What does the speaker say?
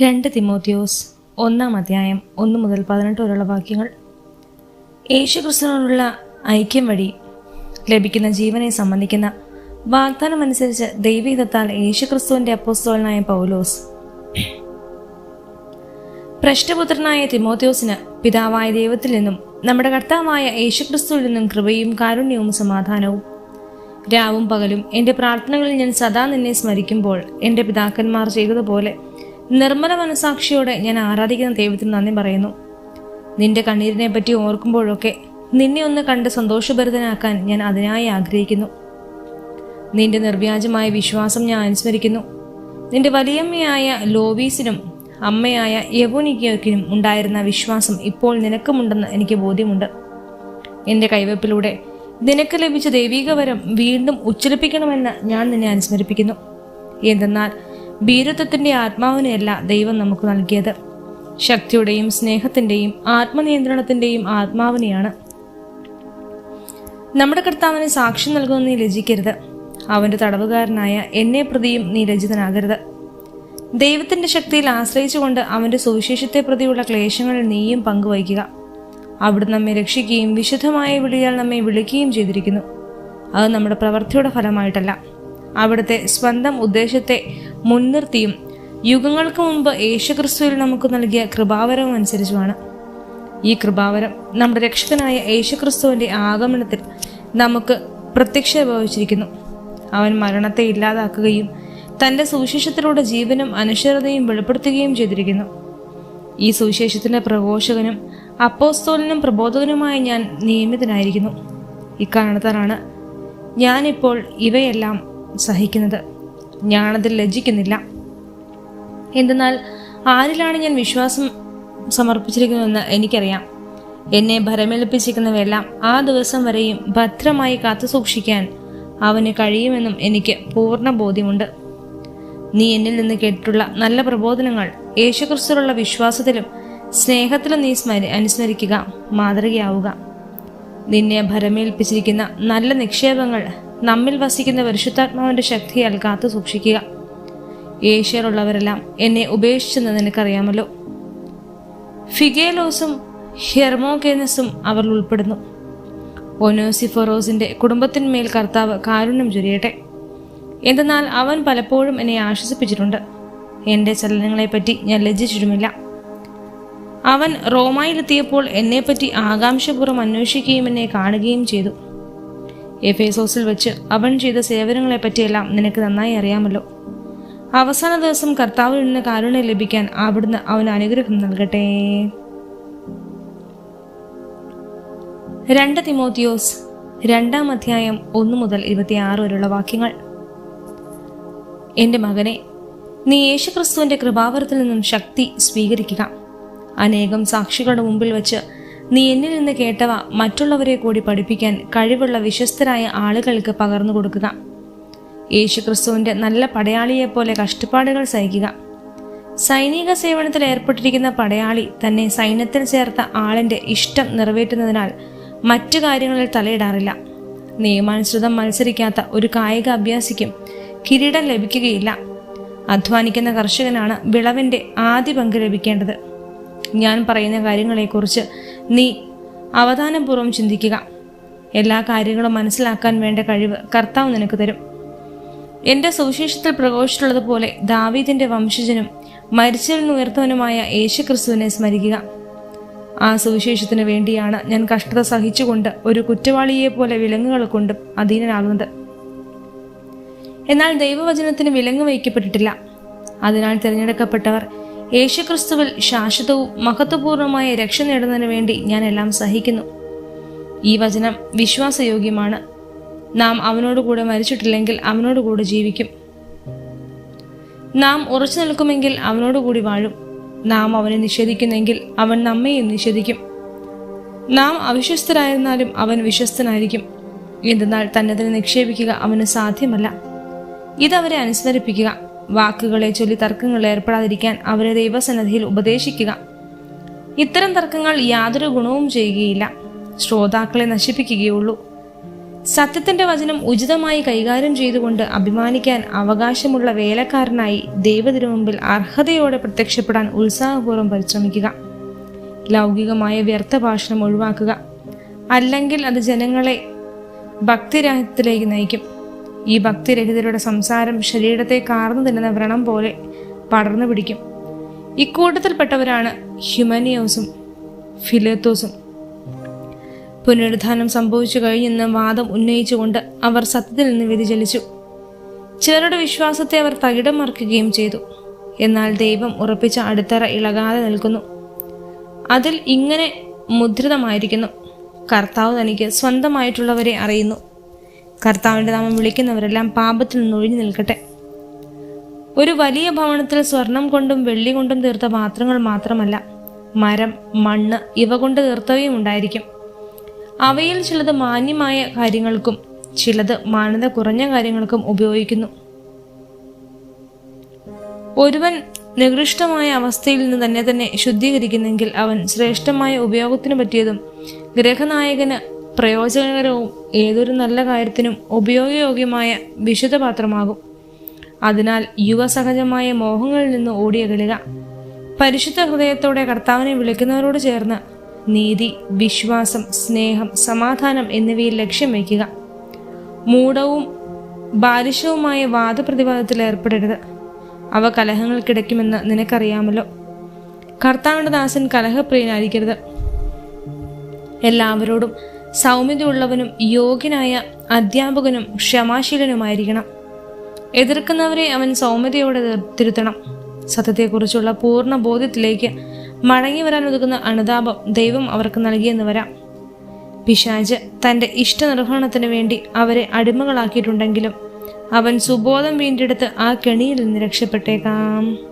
രണ്ട് തിമോത്തിയോസ് ഒന്നാം അധ്യായം ഒന്ന് മുതൽ പതിനെട്ട് വരെയുള്ള വാക്യങ്ങൾ. യേശുക്രിസ്തുവിനോടുള്ള ഐക്യം വഴി ലഭിക്കുന്ന ജീവനെ സംബന്ധിക്കുന്ന വാഗ്ദാനം അനുസരിച്ച് ദൈവഹിതത്താൽ യേശുക്രിസ്തുവിന്റെ അപ്പോസ്തോലനായ പൗലോസ്. പ്രശ്നപുത്രനായ തിമോത്തിയോസിന് പിതാവായ ദൈവത്തിൽ നിന്നും നമ്മുടെ കർത്താവായ യേശുക്രിസ്തുവിൽ നിന്നും കൃപയും കാരുണ്യവും സമാധാനവും. രാവും പകലും എന്റെ പ്രാർത്ഥനകളിൽ ഞാൻ സദാ നിന്നെ സ്മരിക്കുമ്പോൾ എന്റെ പിതാക്കന്മാർ ചെയ്തതുപോലെ നിർമ്മല മനസാക്ഷിയോടെ ഞാൻ ആരാധിക്കുന്ന ദൈവത്തിന് നന്ദി പറയുന്നു. നിന്റെ കണ്ണീരിനെ പറ്റി ഓർക്കുമ്പോഴൊക്കെ നിന്നെ ഒന്ന് കണ്ട് സന്തോഷഭരിതനാക്കാൻ ഞാൻ അതിനായി ആഗ്രഹിക്കുന്നു. നിന്റെ നിർവ്യാജമായ വിശ്വാസം ഞാൻ അനുസ്മരിക്കുന്നു. നിന്റെ വലിയമ്മയായ ലോവീസിനും അമ്മയായ യവോനിക്കോക്കിനും ഉണ്ടായിരുന്ന വിശ്വാസം ഇപ്പോൾ നിനക്കുമുണ്ടെന്ന് എനിക്ക് ബോധ്യമുണ്ട്. എന്റെ കൈവയ്പിലൂടെ നിനക്ക് ലഭിച്ച ദൈവീകവരം വീണ്ടും ഉച്ചരിപ്പിക്കണമെന്ന് ഞാൻ നിന്നെ അനുസ്മരിപ്പിക്കുന്നു. എന്തെന്നാൽ ഭീരത്വത്തിന്റെ ആത്മാവിനെയല്ല ദൈവം നമുക്ക് നൽകിയത്. ശക്തിയുടെയും സ്നേഹത്തിന്റെയും ആത്മനിയന്ത്രണത്തിന്റെയും ആത്മാവിനെയാണ്. നമ്മുടെ കർത്താവിന് സാക്ഷ്യം നൽകുമെന്ന് നീ ലജിക്കരുത് അവന്റെ തടവുകാരനായ എന്നെ പ്രതിയും നീ ലജിതനാകരുത് ദൈവത്തിന്റെ ശക്തിയിൽ ആശ്രയിച്ചുകൊണ്ട് അവന്റെ സുവിശേഷത്തെ പ്രതിയുള്ള ക്ലേശങ്ങളിൽ നീയും പങ്കുവയ്ക്കുക അവിടെ നമ്മെ രക്ഷിക്കുകയും വിശുദ്ധമായ വിളിയാൽ നമ്മെ വിളിക്കുകയും ചെയ്തിരിക്കുന്നു. അത് നമ്മുടെ പ്രവൃത്തിയുടെ ഫലമായിട്ടല്ല. അവിടുത്തെ സ്വന്തം ഉദ്ദേശത്തെ മുൻനിർത്തിയും യുഗങ്ങൾക്ക് മുമ്പ് യേശുക്രിസ്തുവിൽ നമുക്ക് നൽകിയ കൃപാവരം അനുസരിച്ചുമാണ്. ഈ കൃപാവരം നമ്മുടെ രക്ഷകനായ യേശുക്രിസ്തുവിന്റെ ആഗമനത്തിൽ നമുക്ക് പ്രത്യക്ഷഭവിച്ചിരിക്കുന്നു അവൻ മരണത്തെ ഇല്ലാതാക്കുകയും തന്റെ സുവിശേഷത്തിലൂടെ ജീവനും അനശ്വരതയും വെളിപ്പെടുത്തുകയും ചെയ്തിരിക്കുന്നു. ഈ സുവിശേഷത്തിന്റെ പ്രഘോഷകനും അപ്പോസ്തോലിനും പ്രബോധകനുമായി ഞാൻ നിയമിതനായിരിക്കുന്നു. ഇക്കാരണത്താലാണ് ഞാനിപ്പോൾ ഇവയെല്ലാം സഹിക്കുന്നത്. ഞാനതിൽ ലജ്ജിക്കുന്നില്ല. എന്തെന്നാൽ ആരിലാണ് ഞാൻ വിശ്വാസം സമർപ്പിച്ചിരിക്കുന്നതെന്ന് എനിക്കറിയാം. എന്നെ ഭരമേൽപ്പിച്ചിരിക്കുന്നവയെല്ലാം ആ ദിവസം വരെയും ഭദ്രമായി കാത്തു സൂക്ഷിക്കാൻ അവന് കഴിയുമെന്നും എനിക്ക് പൂർണ ബോധ്യമുണ്ട്. നീ എന്നിൽ നിന്ന് കേട്ടിട്ടുള്ള നല്ല പ്രബോധനങ്ങൾ യേശുക്രിസ്തുള്ള വിശ്വാസത്തിലും സ്നേഹത്തിലും നീ സ്മരി അനുസ്മരിക്കുക മാതൃകയാവുക. നിന്നെ ഭരമേൽപ്പിച്ചിരിക്കുന്ന നല്ല നിക്ഷേപങ്ങൾ നമ്മിൽ വസിക്കുന്ന പരിശുദ്ധാത്മാവിന്റെ ശക്തിയാൽ കാത്തു സൂക്ഷിക്കുക. ഏഷ്യറുള്ളവരെല്ലാം എന്നെ ഉപേക്ഷിച്ചെന്ന് നിനക്കറിയാമല്ലോ. ഫിഗേലോസും ഹെർമോഗേനസും അവർ ഉൾപ്പെടുന്നു. ഒനോസിഫറോസിന്റെ കുടുംബത്തിന്മേൽ കർത്താവ് കാരുണ്യം ചൊരിയട്ടെ. എന്തെന്നാൽ അവൻ പലപ്പോഴും എന്നെ ആശ്വസിപ്പിച്ചിട്ടുണ്ട്. എന്റെ ചലനങ്ങളെപ്പറ്റി ഞാൻ ലജ്ജിച്ചിട്ടുമില്ല. അവൻ റോമായിലെത്തിയപ്പോൾ എന്നെപ്പറ്റി ആകാംക്ഷപൂർവം അന്വേഷിക്കുകയും എന്നെ കാണുകയും ചെയ്തു. എഫേസോസിൽ വെച്ച് അവൻ ചെയ്ത സേവനങ്ങളെപ്പറ്റിയെല്ലാം നിനക്ക് നന്നായി അറിയാമല്ലോ. അവസാന ദിവസം കർത്താവിൽ നിന്ന് കാരുണ്യം ലഭിക്കാൻ അവിടുന്ന് അവന് അനുഗ്രഹം നൽകട്ടെ. രണ്ട് തിമോത്തിയോസ് രണ്ടാം അധ്യായം ഒന്ന് മുതൽ ഇരുപത്തിയാറ് വരെയുള്ള വാക്യങ്ങൾ. എന്റെ മകനെ നീ യേശുക്രിസ്തുവിന്റെ കൃപാവരത്തിൽ നിന്നും ശക്തി സ്വീകരിക്കുക. അനേകം സാക്ഷികളുടെ മുമ്പിൽ വെച്ച് നീ എന്നിൽ നിന്ന് കേട്ടവ മറ്റുള്ളവരെ കൂടി പഠിപ്പിക്കാൻ കഴിവുള്ള വിശ്വസ്തരായ ആളുകൾക്ക് പകർന്നു കൊടുക്കുക. യേശുക്രിസ്തുവിന്റെ നല്ല പടയാളിയെപ്പോലെ കഷ്ടപ്പാടുകൾ സഹിക്കുക. സൈനിക സേവനത്തിൽ ഏർപ്പെട്ടിരിക്കുന്ന പടയാളി തന്നെ സൈന്യത്തിൽ ചേർത്ത ആളിന്റെ ഇഷ്ടം നിറവേറ്റുന്നതിനാൽ മറ്റു കാര്യങ്ങളിൽ തലയിടാറില്ല. നിയമാനുസൃതം മത്സരിക്കാത്ത ഒരു കായിക അഭ്യാസിക്കും കിരീടം ലഭിക്കുകയില്ല. അധ്വാനിക്കുന്ന കർഷകനാണ് വിളവിന്റെ ആദ്യ പങ്ക് ലഭിക്കേണ്ടത്. ഞാൻ പറയുന്ന കാര്യങ്ങളെക്കുറിച്ച് നീ അവധാനപൂർവം ചിന്തിക്കുക. എല്ലാ കാര്യങ്ങളും മനസ്സിലാക്കാൻ വേണ്ട കഴിവ് കർത്താവ് നിനക്ക് തരും. എന്റെ സുവിശേഷത്തിൽ പ്രഘോഷിച്ചിട്ടുള്ളതുപോലെ ദാവീദിന്റെ വംശജനും മരിച്ചിൽ നിന്ന് ഉയർത്തവനുമായ യേശുക്രിസ്തുവിനെ സ്മരിക്കുക. ആ സുവിശേഷത്തിന് വേണ്ടിയാണ് ഞാൻ കഷ്ടത സഹിച്ചുകൊണ്ട് ഒരു കുറ്റവാളിയെ പോലെ വിലങ്ങുകൾ കൊണ്ടും അധീനനാകുന്നത്. എന്നാൽ ദൈവവചനത്തിന് വിലങ്ങ് വയ്ക്കപ്പെട്ടിട്ടില്ല. അതിനാൽ തിരഞ്ഞെടുക്കപ്പെട്ടവർ യേശുക്രിസ്തുവിൽ ശാശ്വതവും മഹത്വപൂർണമായ രക്ഷ നേടുന്നതിന് വേണ്ടി ഞാൻ എല്ലാം സഹിക്കുന്നു. ഈ വചനം വിശ്വാസയോഗ്യമാണ്. നാം അവനോടുകൂടെ മരിച്ചിട്ടില്ലെങ്കിൽ അവനോടുകൂടെ ജീവിക്കും. നാം ഉറച്ചു നിൽക്കുമെങ്കിൽ അവനോടുകൂടി വാഴും. നാം അവനെ നിഷേധിക്കുന്നെങ്കിൽ അവൻ നമ്മയും നിഷേധിക്കും. നാം അവിശ്വസ്തരായിരുന്നാലും അവൻ വിശ്വസ്തനായിരിക്കും. എന്തെന്നാൽ തന്നെ തന്നെ നിക്ഷേപിക്കുക അവന് സാധ്യമല്ല. ഇതവരെ അനുസ്മരിപ്പിക്കുക. വാക്കുകളെ ചൊല്ലി തർക്കങ്ങളിൽ ഏർപ്പെടാതിരിക്കാൻ അവരെ ദൈവസന്നദ്ധിയിൽ ഉപദേശിക്കുക. ഇത്തരം തർക്കങ്ങൾ യാതൊരു ഗുണവും ചെയ്യുകയില്ല. ശ്രോതാക്കളെ നശിപ്പിക്കുകയുള്ളൂ. സത്യത്തിന്റെ വചനം ഉചിതമായി കൈകാര്യം ചെയ്തുകൊണ്ട് അഭിമാനിക്കാൻ അവകാശമുള്ള വേലക്കാരനായി ദൈവത്തിനു മുമ്പിൽ അർഹതയോടെ പ്രത്യക്ഷപ്പെടാൻ ഉത്സാഹപൂർവം പരിശ്രമിക്കുക. ലൗകികമായ വ്യർത്ഥ ഭാഷണം ഒഴിവാക്കുക. അല്ലെങ്കിൽ അത് ജനങ്ങളെ ഭക്തിരാഹിത്യത്തിലേക്ക് നയിക്കും. ഈ ഭക്തിരഹിതരുടെ സംസാരം ശരീരത്തെ കാർന്നു തിന്നുന്ന വ്രണം പോലെ പടർന്നു പിടിക്കും. ഇക്കൂട്ടത്തിൽപ്പെട്ടവരാണ് ഹ്യൂമനിയോസും ഫിലത്തോസും. പുനരുദ്ധാനം സംഭവിച്ചു കഴിഞ്ഞെന്ന വാദം ഉന്നയിച്ചുകൊണ്ട് അവർ സത്യത്തിൽ നിന്ന് വ്യതിചലിച്ചു. ചിലരുടെ വിശ്വാസത്തെ അവർ തകിടം മറിക്കുകയും ചെയ്തു. എന്നാൽ ദൈവം ഉറപ്പിച്ച അടിത്തറ ഇളകാതെ നിൽക്കുന്നു. അതിൽ ഇങ്ങനെ മുദ്രിതമായിരിക്കുന്നു. കർത്താവ് തനിക്ക് സ്വന്തമായിട്ടുള്ളവരെ അറിയുന്നു. കർത്താവിന്റെ നാമം വിളിക്കുന്നവരെല്ലാം പാപത്തിൽ നിന്ന് ഒഴിഞ്ഞു നിൽക്കട്ടെ. ഒരു വലിയ ഭവനത്തിൽ സ്വർണം കൊണ്ടും വെള്ളി കൊണ്ടും തീർത്ത പാത്രങ്ങൾ മാത്രമല്ല മരം മണ്ണ് ഇവ കൊണ്ട് തീർത്തവയും ഉണ്ടായിരിക്കും. അവയിൽ ചിലത് മാന്യമായ കാര്യങ്ങൾക്കും ചിലത് മാന്യത കുറഞ്ഞ കാര്യങ്ങൾക്കും ഉപയോഗിക്കുന്നു. ഒരുവൻ നികൃഷ്ടമായ അവസ്ഥയിൽ നിന്ന് തന്നെ തന്നെ ശുദ്ധീകരിക്കുന്നെങ്കിൽ അവൻ ശ്രേഷ്ഠമായ ഉപയോഗത്തിന് പറ്റിയതും ഗ്രഹനായകന് പ്രയോജനകരവും ഏതൊരു നല്ല കാര്യത്തിനും ഉപയോഗയോഗ്യമായ വിശുദ്ധ പാത്രമാകും. അതിനാൽ യുവസഹജമായ മോഹങ്ങളിൽ നിന്ന് ഓടിയകലുക പരിശുദ്ധ ഹൃദയത്തോടെ കർത്താവിനെ വിളിക്കുന്നവരോട് ചേർന്ന് നീതി വിശ്വാസം സ്നേഹം സമാധാനം എന്നിവയിൽ ലക്ഷ്യം വയ്ക്കുക. മൂഢവും ബാലിശവുമായ വാദപ്രതിവാദത്തിൽ ഏർപ്പെടരുത്. അവ കലഹങ്ങൾക്കിടയ്ക്കുമെന്ന് നിനക്കറിയാമല്ലോ. കർത്താവിന്റെ ദാസൻ കലഹപ്രിയനായിരിക്കരുത്. എല്ലാവരോടും സൗമ്യതയുള്ളവനും യോഗ്യനായ അധ്യാപകനും ക്ഷമാശീലനുമായിരിക്കണം. എതിർക്കുന്നവരെ അവൻ സൗമ്യതയോടെ തിരുത്തണം. സത്യത്തെക്കുറിച്ചുള്ള പൂർണ ബോധ്യത്തിലേക്ക് മടങ്ങി വരാൻ ഒതുക്കുന്ന അനുതാപം ദൈവം അവർക്ക് നൽകിയെന്ന് വരാം. പിശാജ് തന്റെ ഇഷ്ടനിർവഹണത്തിന് വേണ്ടി അവരെ അടിമകളാക്കിയിട്ടുണ്ടെങ്കിലും അവൻ സുബോധം വീണ്ടെടുത്ത് ആ കെണിയിൽ നിന്ന് രക്ഷപ്പെട്ടേക്കാം.